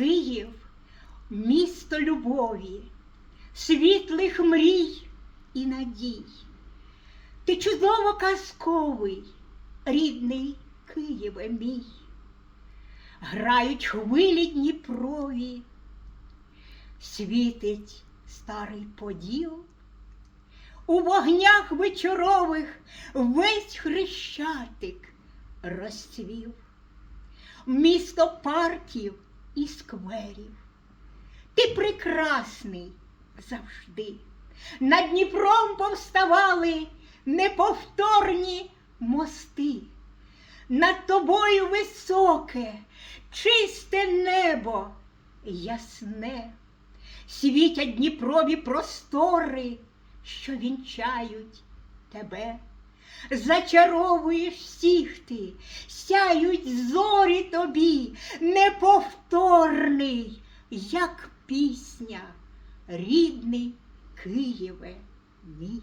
Київ місто любові, світлих мрій і надій. Ти чудово казковий, рідний Києве мій. Грають хвилі Дніпрові, світить старий поділ. У вогнях вечорових весь хрещатик розцвів. Місто парків і скверів. Ти прекрасний завжди. Над Дніпром повставали неповторні мости. Над тобою високе, чисте небо ясне, світять Дніпрові простори, що вінчають тебе. Зачаровуєш всіх ти, сяють зорі тобі, неповторний, як пісня, рідний Києве мій.